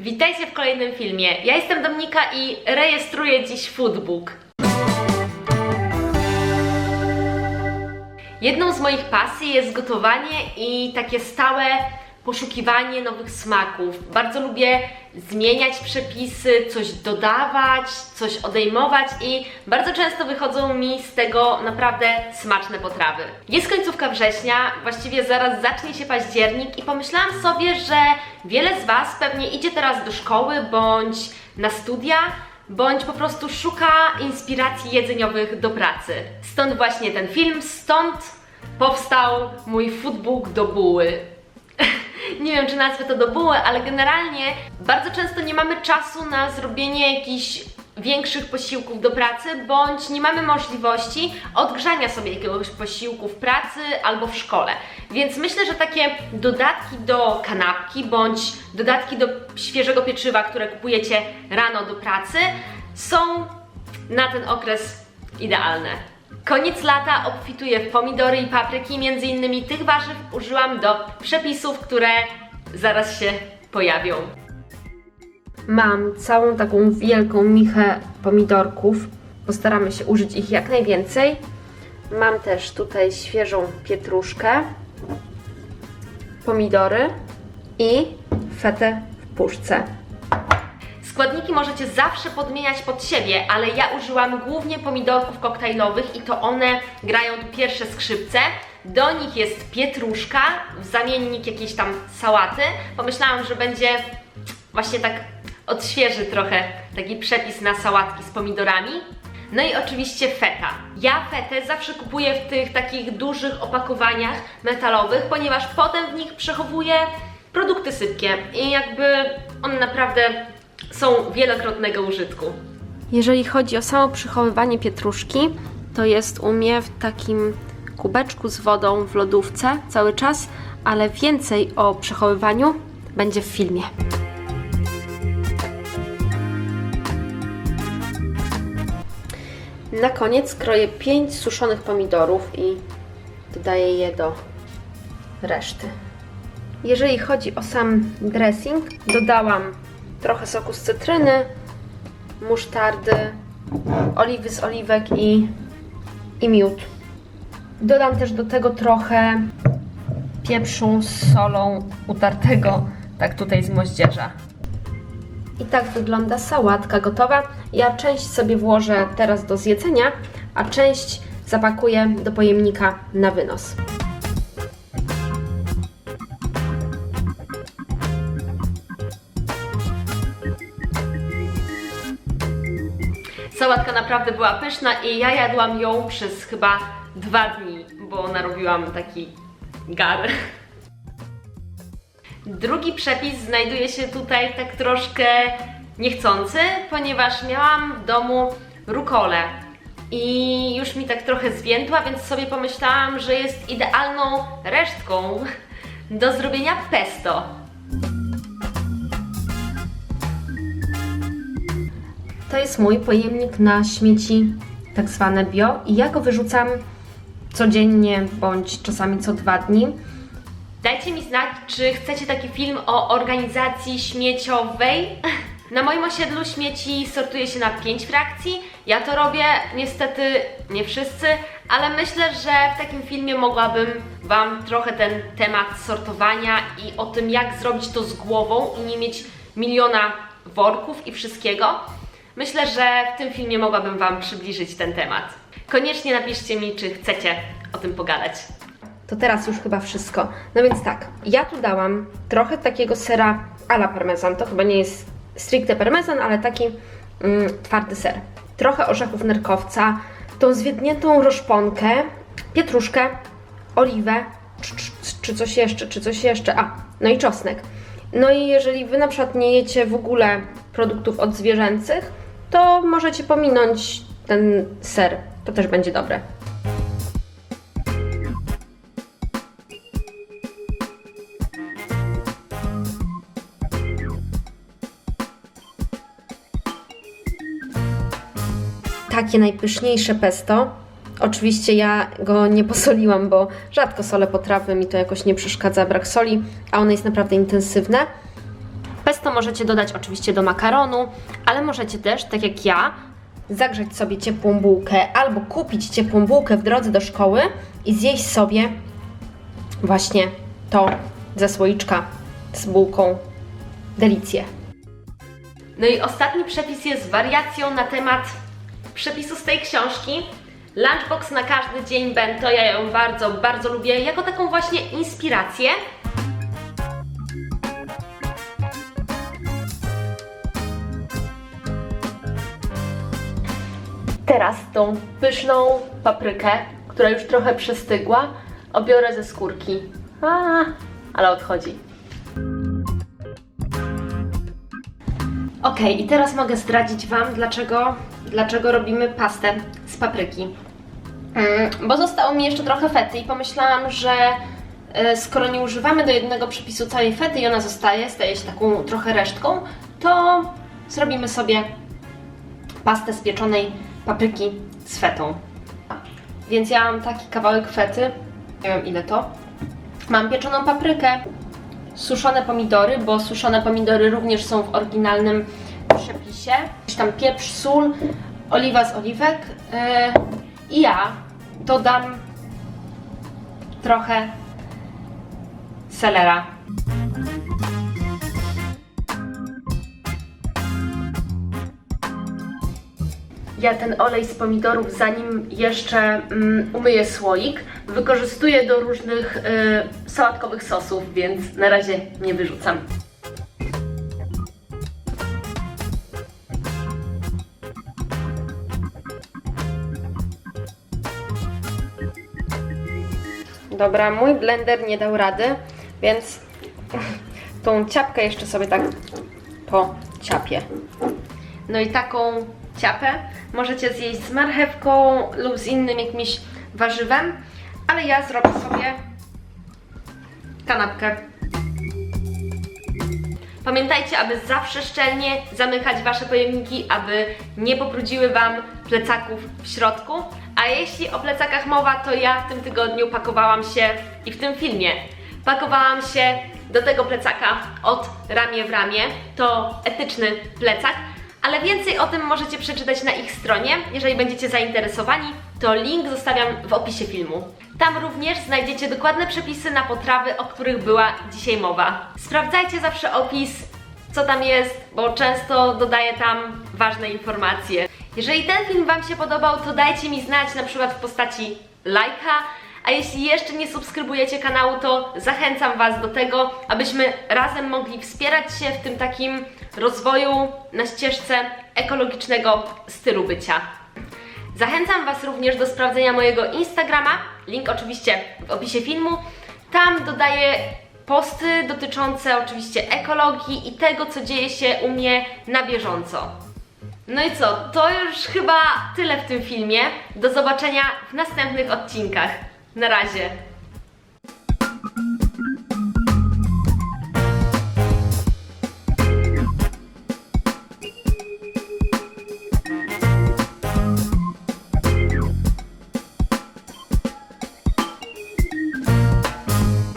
Witajcie w kolejnym filmie. Ja jestem Dominika i rejestruję dziś foodbook. Jedną z moich pasji jest gotowanie i takie stałe poszukiwanie nowych smaków. Bardzo lubię zmieniać przepisy, coś dodawać, coś odejmować i bardzo często wychodzą mi z tego naprawdę smaczne potrawy. Jest końcówka września, właściwie zaraz zacznie się październik i pomyślałam sobie, że wiele z Was pewnie idzie teraz do szkoły bądź na studia, bądź po prostu szuka inspiracji jedzeniowych do pracy. Stąd właśnie ten film, stąd powstał mój foodbook do buły. Nie wiem, czy nazwę to do buły, ale generalnie bardzo często nie mamy czasu na zrobienie jakichś większych posiłków do pracy, bądź nie mamy możliwości odgrzania sobie jakiegoś posiłku w pracy albo w szkole. Więc myślę, że takie dodatki do kanapki, bądź dodatki do świeżego pieczywa, które kupujecie rano do pracy, są na ten okres idealne. Koniec lata obfituję w pomidory i papryki, między innymi tych warzyw użyłam do przepisów, które zaraz się pojawią. Mam całą taką wielką michę pomidorków. Postaramy się użyć ich jak najwięcej. Mam też tutaj świeżą pietruszkę, pomidory i fetę w puszce. Składniki możecie zawsze podmieniać pod siebie, ale ja użyłam głównie pomidorków koktajlowych i to one grają pierwsze skrzypce. Do nich jest pietruszka, zamiennik jakiejś tam sałaty. Pomyślałam, że będzie właśnie tak odświeży trochę taki przepis na sałatki z pomidorami. No i oczywiście feta. Ja fetę zawsze kupuję w tych takich dużych opakowaniach metalowych, ponieważ potem w nich przechowuję produkty sypkie i jakby one naprawdę są wielokrotnego użytku. Jeżeli chodzi o samo przechowywanie pietruszki, to jest u mnie w takim kubeczku z wodą w lodówce cały czas, ale więcej o przechowywaniu będzie w filmie. Na koniec kroję 5 suszonych pomidorów i dodaję je do reszty. Jeżeli chodzi o sam dressing, dodałam trochę soku z cytryny, musztardy, oliwy z oliwek i, i miód. Dodam też do tego trochę pieprzu z solą utartego, tak tutaj z moździerza. I tak wygląda sałatka gotowa. Ja część sobie włożę teraz do zjedzenia, a część zapakuję do pojemnika na wynos. Sałatka naprawdę była pyszna i ja jadłam ją przez chyba dwa dni, bo narobiłam taki gar. Drugi przepis znajduje się tutaj tak troszkę niechcący, ponieważ miałam w domu rukolę i już mi tak trochę zwiędła, więc sobie pomyślałam, że jest idealną resztką do zrobienia pesto. To jest mój pojemnik na śmieci, tak zwane bio, i ja go wyrzucam codziennie bądź czasami co dwa dni. Dajcie mi znać, czy chcecie taki film o organizacji śmieciowej. Na moim osiedlu śmieci sortuje się na pięć frakcji. Ja to robię, niestety nie wszyscy, ale myślę, że w takim filmie mogłabym Wam trochę ten temat sortowania i o tym, jak zrobić to z głową i nie mieć miliona worków i wszystkiego. Myślę, że w tym filmie mogłabym Wam przybliżyć ten temat. Koniecznie napiszcie mi, czy chcecie o tym pogadać. To teraz już chyba wszystko. No więc tak, ja tu dałam trochę takiego sera a la parmesan. To chyba nie jest stricte parmesan, ale taki mm, twardy ser. Trochę orzechów nerkowca, tą zwiedniętą roszponkę, pietruszkę, oliwę, czy, czy, czy coś jeszcze, czy coś jeszcze. A, no i czosnek. No i jeżeli Wy na przykład nie jecie w ogóle produktów odzwierzęcych, to możecie pominąć ten ser. To też będzie dobre. Takie najpyszniejsze pesto. Oczywiście ja go nie posoliłam, bo rzadko solę potrawy, mi to jakoś nie przeszkadza brak soli, a ono jest naprawdę intensywne. Pesto możecie dodać oczywiście do makaronu, ale możecie też, tak jak ja, zagrzać sobie ciepłą bułkę albo kupić ciepłą bułkę w drodze do szkoły i zjeść sobie właśnie to ze słoiczka z bułką. Delicję. No i ostatni przepis jest wariacją na temat przepisu z tej książki. Lunchbox na każdy dzień bento, ja ją bardzo, bardzo lubię, jako taką właśnie inspirację. Teraz tą pyszną paprykę, która już trochę przestygła, obiorę ze skórki. A, ale odchodzi. Ok, i teraz mogę zdradzić Wam, dlaczego, dlaczego robimy pastę z papryki. Mm, bo zostało mi jeszcze trochę fety i pomyślałam, że e, skoro nie używamy do jednego przepisu całej fety i ona zostaje, staje się taką trochę resztką, to zrobimy sobie pastę z pieczonej papryki z fetą. Więc ja mam taki kawałek fety, nie wiem ile to. Mam pieczoną paprykę, suszone pomidory, bo suszone pomidory również są w oryginalnym przepisie. Jakiś tam pieprz, sól, oliwa z oliwek yy, i ja dodam trochę selera. Ja ten olej z pomidorów, zanim jeszcze mm, umyję słoik, wykorzystuję do różnych y, sałatkowych sosów, więc na razie nie wyrzucam. Dobra, mój blender nie dał rady, więc tą ciapkę jeszcze sobie tak pociapię. No i taką ciapę możecie zjeść z marchewką lub z innym jakimś warzywem, ale ja zrobię sobie kanapkę. Pamiętajcie, aby zawsze szczelnie zamykać Wasze pojemniki, aby nie pobrudziły Wam plecaków w środku. A jeśli o plecakach mowa, to ja w tym tygodniu pakowałam się i w tym filmie pakowałam się do tego plecaka od ramię w ramię. To etyczny plecak, ale więcej o tym możecie przeczytać na ich stronie. Jeżeli będziecie zainteresowani, to link zostawiam w opisie filmu. Tam również znajdziecie dokładne przepisy na potrawy, o których była dzisiaj mowa. Sprawdzajcie zawsze opis, co tam jest, bo często dodaję tam ważne informacje. Jeżeli ten film Wam się podobał, to dajcie mi znać na przykład w postaci lajka, a jeśli jeszcze nie subskrybujecie kanału, to zachęcam Was do tego, abyśmy razem mogli wspierać się w tym takim rozwoju na ścieżce ekologicznego stylu bycia. Zachęcam Was również do sprawdzenia mojego Instagrama, link oczywiście w opisie filmu. Tam dodaję posty dotyczące oczywiście ekologii i tego, co dzieje się u mnie na bieżąco. No i co, to już chyba tyle w tym filmie. Do zobaczenia w następnych odcinkach. Na razie.